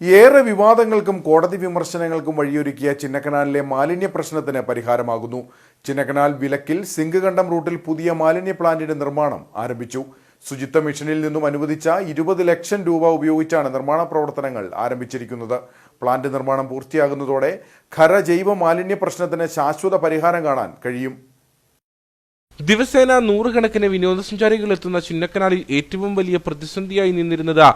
ഏറെ വിവാദങ്ങൾക്കും കോടതി വിമർശനങ്ങൾക്കും വഴിയൊരുക്കിയ ചിന്നക്കനാലിലെ മാലിന്യ പ്രശ്നത്തിന് പരിഹാരമാകുന്നു. ചിന്നക്കനാൽ വിലക്കിൽ സിങ്ക് കണ്ടം റൂട്ടിൽ പുതിയ മാലിന്യ പ്ലാന്റിന്റെ നിർമ്മാണം ആരംഭിച്ചു. ശുചിത്വ മിഷനിൽ നിന്നും അനുവദിച്ച ഇരുപത് ലക്ഷം രൂപ ഉപയോഗിച്ചാണ് നിർമ്മാണ പ്രവർത്തനങ്ങൾ ആരംഭിച്ചിരിക്കുന്നത്. പ്ലാന്റ് നിർമ്മാണം പൂർത്തിയാകുന്നതോടെ ഖര ജൈവ മാലിന്യ പ്രശ്നത്തിന് ശാശ്വത പരിഹാരം കാണാൻ കഴിയും. ദിവസേന നൂറുകണക്കിന് വിനോദസഞ്ചാരികൾ എത്തുന്ന ചിന്നക്കനാലിൽ ഏറ്റവും വലിയ പ്രതിസന്ധിയായി നിന്നിരുന്നത്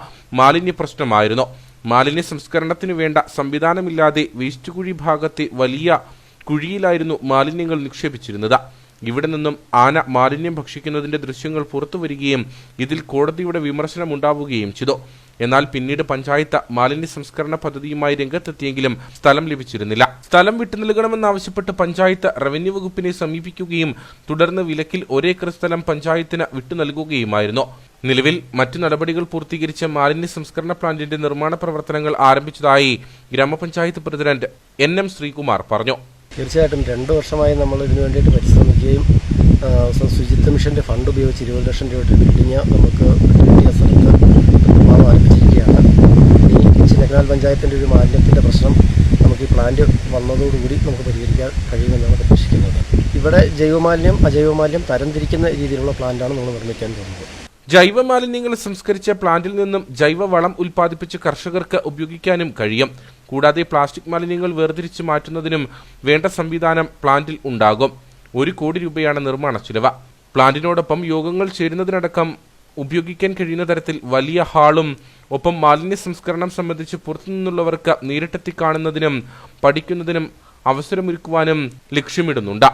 മാലിന്യ പ്രശ്നമായിരുന്നു. മാലിന്യ സംസ്കരണത്തിനു വേണ്ട സംവിധാനമില്ലാതെ വേസ്റ്റ് കുഴി ഭാഗത്തെ വലിയ കുഴിയിലായിരുന്നു മാലിന്യങ്ങൾ നിക്ഷേപിച്ചിരുന്നത്. ഇവിടെ നിന്നും ആന മാലിന്യം ഭക്ഷിക്കുന്നതിന്റെ ദൃശ്യങ്ങൾ പുറത്തു വരികയും ഇതിൽ കോടതിയുടെ വിമർശനം ഉണ്ടാവുകയും ചെയ്തു. എന്നാൽ പിന്നീട് പഞ്ചായത്ത് മാലിന്യ സംസ്കരണ പദ്ധതിയുമായി രംഗത്തെത്തിയെങ്കിലും സ്ഥലം ലഭിച്ചിരുന്നില്ല. സ്ഥലം വിട്ടു നൽകണമെന്നാവശ്യപ്പെട്ട് പഞ്ചായത്ത് റവന്യൂ വകുപ്പിനെ സമീപിക്കുകയും തുടർന്ന് വിലക്കിൽ ഒരേക്കർ സ്ഥലം പഞ്ചായത്തിന് വിട്ടു നൽകുകയുമായിരുന്നു. നിലവിൽ മറ്റു നടപടികൾ പൂർത്തീകരിച്ച മാലിന്യ സംസ്കരണ പ്ലാന്റിന്റെ നിർമ്മാണ പ്രവർത്തനങ്ങൾ ആരംഭിച്ചതായി ഗ്രാമപഞ്ചായത്ത് പ്രസിഡന്റ് എൻ എം ശ്രീകുമാർ പറഞ്ഞു. തീർച്ചയായിട്ടും രണ്ടു വർഷമായി നമ്മൾ ഇതിനു വേണ്ടിയിട്ട് പരിശ്രമിക്കുകയും ശുചിത്വ മിഷന്റെ ഫണ്ട് ഉപയോഗിച്ച് ഇരുപത് ലക്ഷം രൂപയുടെ ബിൽഡിങ് നമുക്ക് കിട്ടിയ ആരംഭിച്ചിരിക്കുകയാണ്. ഇനി ചിന്നക്കനാൽ പഞ്ചായത്തിന്റെ ഒരു മാലിന്യത്തിന്റെ പ്രശ്നം നമുക്ക് ഈ പ്ലാന്റ് വന്നതോടുകൂടി നമുക്ക് പരിഹരിക്കാൻ കഴിയുമെന്നാണ് പ്രതീക്ഷിക്കുന്നത്. ഇവിടെ ജൈവമാലിന്യം അജൈവമാലിന്യം തരംതിരിക്കുന്ന രീതിയിലുള്ള പ്ലാന്റാണ് നമ്മൾ നിർമ്മിക്കാൻ പോകുന്നത്. ജൈവ മാലിന്യങ്ങൾ സംസ്കരിച്ച പ്ലാന്റിൽ നിന്നും ജൈവവളം ഉൽപ്പാദിപ്പിച്ച് കർഷകർക്ക് ഉപയോഗിക്കാനും കഴിയും. കൂടാതെ പ്ലാസ്റ്റിക് മാലിന്യങ്ങൾ വേർതിരിച്ച് മാറ്റുന്നതിനും വേണ്ട സംവിധാനം പ്ലാന്റിൽ ഉണ്ടാകും. ഒരു കോടി രൂപയാണ് നിർമ്മാണ ചിലവ്. പ്ലാന്റിനോടൊപ്പം യോഗങ്ങൾ ചേരുന്നതിനടക്കം ഉപയോഗിക്കാൻ കഴിയുന്ന തരത്തിൽ വലിയ ഹാളും ഒപ്പം മാലിന്യ സംസ്കരണം സംബന്ധിച്ച് പുറത്തുനിന്നുള്ളവർക്ക് നേരിട്ടെത്തി കാണുന്നതിനും പഠിക്കുന്നതിനും അവസരമൊരുക്കുവാനും ലക്ഷ്യമിടുന്നുണ്ട്.